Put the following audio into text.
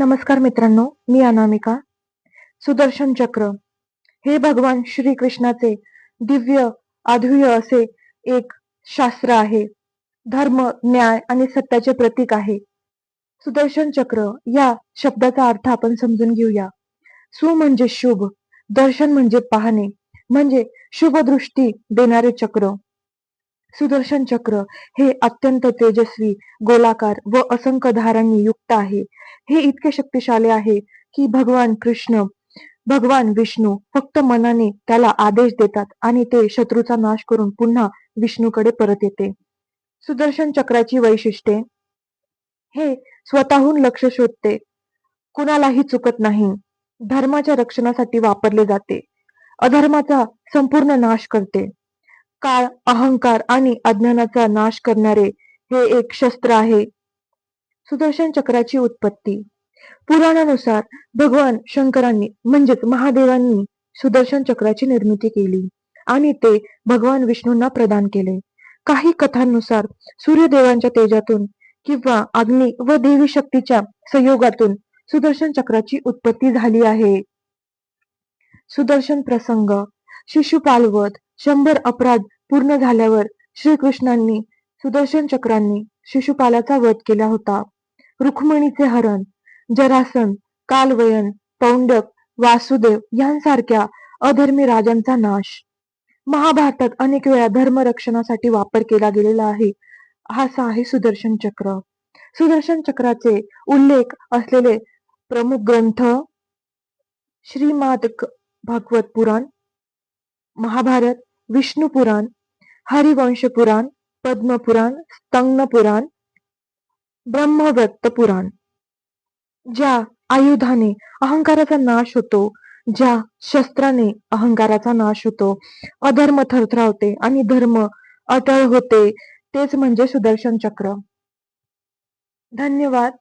नमस्कार मित्रांनो मी अनामिका. सुदर्शन चक्र. हे भगवान श्री कृष्णाचे दिव्य आधुर्य असे एक शास्त्र आहे. धर्म न्याय आणि सत्याचे प्रतीक आहे. सुदर्शन चक्र या शब्दाचा अर्थ आपण समजून घेऊया. सु म्हणजे शुभ दर्शन म्हणजे पाहणे. म्हणजे शुभ दृष्टी देणारे चक्र. सुदर्शन चक्र हे अत्यंत तेजस्वी गोलाकार व असंख्य धारांनी युक्त आहे. हे इतके शक्तिशाली आहे की भगवान कृष्ण भगवान विष्णू फक्त मनाने त्याला आदेश देतात आणि ते शत्रूचा नाश करून पुन्हा विष्णूकडे परत येते. सुदर्शन चक्राची वैशिष्ट्ये. हे स्वतःहून लक्ष शोधते. कुणालाही चुकत नाही. धर्माच्या रक्षणासाठी वापरले जाते. अधर्माचा संपूर्ण नाश करते. काळ अहंकार आणि अज्ञानाचा नाश करणारे हे एक शस्त्र आहे. सुदर्शन चक्राची उत्पत्ती. पुराणानुसार भगवान शंकरांनी म्हणजेच महादेवांनी सुदर्शन चक्राची निर्मिती केली आणि ते भगवान विष्णूंना प्रदान केले. काही कथांनुसार सूर्यदेवांच्या तेजातून किंवा अग्नी व देवी शक्तीच्या संयोगातून सुदर्शन चक्राची उत्पत्ती झाली आहे. सुदर्शन प्रसंग. शिशुपालवध शंभर अपराध पूर्ण झाल्यावर श्रीकृष्णांनी सुदर्शन चक्रांनी शिशुपालाचा वध केला होता. रुक्मिणीचे हरण जरासन कालवयन पौंडक वासुदेव यांसारख्या अधर्मी राजांचा नाश. महाभारतात अनेक वेळा धर्मरक्षणासाठी वापर केला गेलेला आहे. असा आहे सुदर्शन चक्र. सुदर्शन चक्राचे उल्लेख असलेले प्रमुख ग्रंथ श्रीमाद भागवत पुराण महाभारत विष्णू पुराण हरिवंश पुराण पद्मपुराण स्तंग पुराण ब्रह्मवत्त पुराण ज्या आयुधाने अहंकाराचा नाश होतो ज्या शस्त्राने अहंकाराचा नाश होतो अधर्म थरथरावते आणि धर्म अटळ होते तेच म्हणजे सुदर्शन चक्र. धन्यवाद.